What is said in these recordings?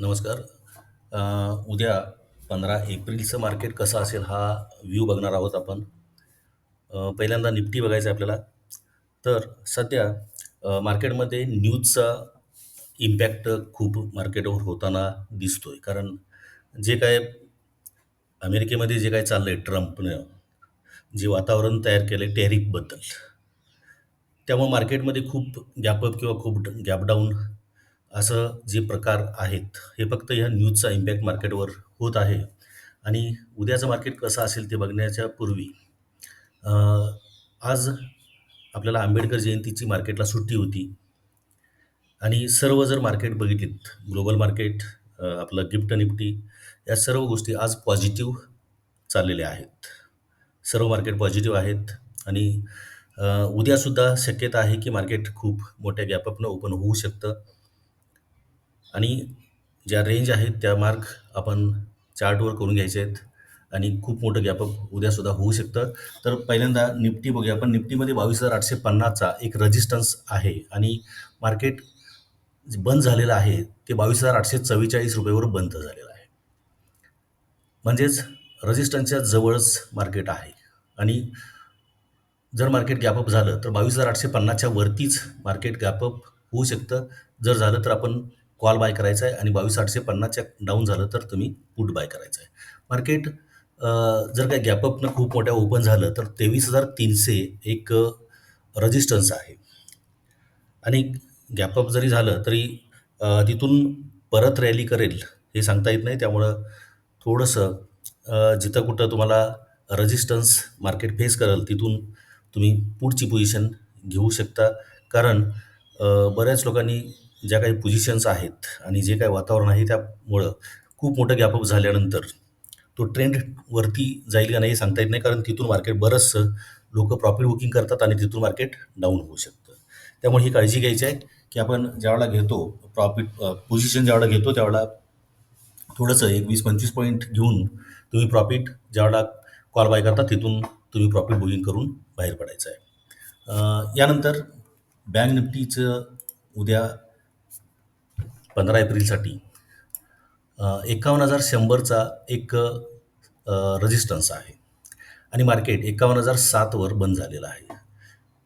नमस्कार. उद्या 15 एप्रिलचं मार्केट कसं असेल हा व्ह्यू बघणार आहोत आपण. पहिल्यांदा निफ्टी बघायचं आहे आपल्याला. तर सध्या मार्केटमध्ये न्यूजचा इम्पॅक्ट खूप मार्केटवर होताना दिसतो आहे कारण जे काय अमेरिकेमध्ये जे काय चाललं आहे ट्रम्पनं, जे वातावरण तयार केलं आहे टॅरिफबद्दल, त्यामुळे मार्केटमध्ये खूप गॅपअप किंवा खूप गॅपडाऊन असं जे प्रकार आहेत, हे फक्त ह्या न्यूजचा इम्पॅक्ट मार्केटवर होत आहे. आणि उद्याचं मार्केट कसं असेल ते बघण्याच्या पूर्वी आज आपल्याला आंबेडकर जयंतीची मार्केटला सुट्टी होती. आणि सर्व जर मार्केट बघितलीत, ग्लोबल मार्केट, आपलं गिफ्ट निफ्टी, या सर्व गोष्टी आज पॉझिटिव्ह चाललेल्या आहेत. सर्व मार्केट पॉझिटिव्ह आहेत आणि उद्यासुद्धा शक्यता आहे की मार्केट खूप मोठ्या गॅपअपनं ओपन होऊ शकतं. आणि ज्या रेंज आहेत त्या मार्क आपण चार्टवर करून घ्यायचे आहेत आणि खूप मोठं गॅपअप उद्यासुद्धा होऊ शकतं. तर पहिल्यांदा निफ्टी बघूया आपण. निफ्टीमध्ये बावीस हजार आठशे पन्नासचा एक रजिस्टन्स आहे आणि मार्केट जे बंद झालेलं आहे ते 22,844 रुपयेवर बंद झालेलं आहे. म्हणजेच रजिस्टन्सच्या जवळच मार्केट आहे आणि जर मार्केट गॅपअप झालं तर बावीस हजार आठशे पन्नासच्या वरतीच मार्केट गॅपअप होऊ शकतं. जर झालं तर आपण कॉल बाय करायचा आहे आणि बावीस आठशे पन्नासच्या डाऊन झालं तर तुम्ही पुट बाय करायचं आहे. मार्केट जर काय गॅपअपनं खूप मोठ्या ओपन झालं तर 23,300 एक रजिस्टन्स आहे. आणि गॅपअप जरी झालं तरी तिथून परत रॅली करेल हे सांगता येत नाही. त्यामुळं थोडंसं जिथं कुठं तुम्हाला रजिस्टन्स मार्केट फेस करेल तिथून तुम्ही पुढची पोझिशन घेऊ शकता. कारण बऱ्याच लोकांनी ज्या काही पोझिशन्स आहेत आणि जे काही वातावरण आहे त्यामुळं खूप मोठं गॅपअप झाल्यानंतर तो ट्रेंड वरती जाईल का नाही हे सांगता येत नाही. कारण तिथून मार्केट बरंचसं लोक प्रॉफिट बुकिंग करतात आणि तिथून मार्केट डाऊन होऊ शकतं. त्यामुळे ही काळजी घ्यायची आहे की आपण ज्यावेळेला घेतो प्रॉफिट पोझिशन ज्यावेळेला घेतो त्यावेळेला थोडंसं एक 20-25 पॉईंट घेऊन तुम्ही प्रॉफिट ज्यावेळेला कॉल बाय करता तिथून तुम्ही प्रॉफिट बुकिंग करून बाहेर पडायचं आहे. यानंतर बँक निफ्टीचं उद्या 15 एप्रिलसाठी एकावन्न हजार शंभरचा एक रजिस्टन्स आहे आणि मार्केट एकावन्न हजार सातवर बंद झालेलं आहे.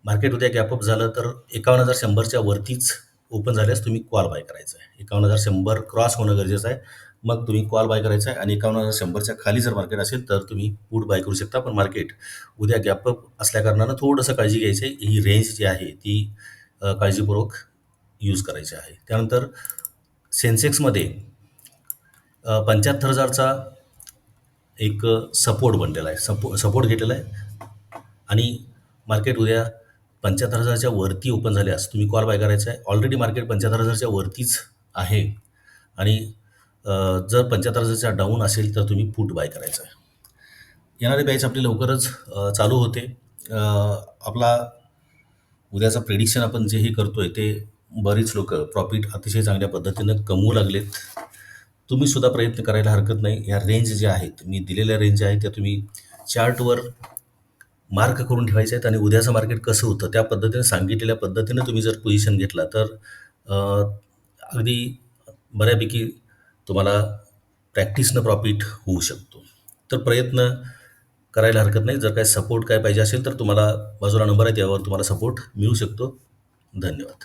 मार्केट उद्या गॅपअप झालं तर एकावन्न हजार शंभरच्या वरतीच ओपन झाल्यास तुम्ही कॉल बाय करायचा आहे. 51,100 क्रॉस होणं गरजेचं आहे. मग तुम्ही कॉल बाय करायचा आहे आणि एकावन्न हजार शंभरच्या खाली जर मार्केट असेल तर तुम्ही पुट बाय करू शकता. पण मार्केट उद्या गॅपअप असल्याकारणानं थोडंसं काळजी घ्यायची आहे. ही रेंज जी आहे ती काळजीपूर्वक यूज करायची आहे. त्यानंतर सेन्सेक्समध्ये पंच्याहत्तर हजारचा एक सपोर्ट बनलेला आहे. सपो सपोर्ट घेतलेला आहे आणि मार्केट उद्या पंच्याहत्तर हजारच्या वरती ओपन झाल्यास तुम्ही कॉल बाय करायचा आहे. ऑलरेडी मार्केट पंच्याहत्तर हजारच्या वरतीच आहे आणि जर पंच्याहत्तर हजारचा डाऊन असेल तर तुम्ही पुट बाय करायचं आहे. येणारे बॅच आपली लवकरच चालू होते. आपला उद्याचं प्रेडिक्शन आपण जे हे करतो आहे ते बरीच लोक प्रॉफिट अतिशय चांगल्या पद्धतीनं कमवू लागलेत. तुम्ही सुद्धा प्रयत्न करायला हरकत नाही. ह्या रेंज ज्या आहेत, मी दिलेल्या रेंज ज्या आहेत त्या तुम्ही चार्टवर मार्क करून ठेवायच्या आहेत आणि उद्याचं मार्केट कसं होतं त्या पद्धतीने सांगितलेल्या पद्धतीनं तुम्ही जर पोझिशन घेतला तर अगदी बऱ्यापैकी तुम्हाला प्रॅक्टिसनं प्रॉफिट होऊ शकतो. तर प्रयत्न करायला हरकत नाही. जर काही सपोर्ट काय पाहिजे असेल तर तुम्हाला बाजूला नंबर आहे त्यावर तुम्हाला सपोर्ट मिळू शकतो. धन्यवाद.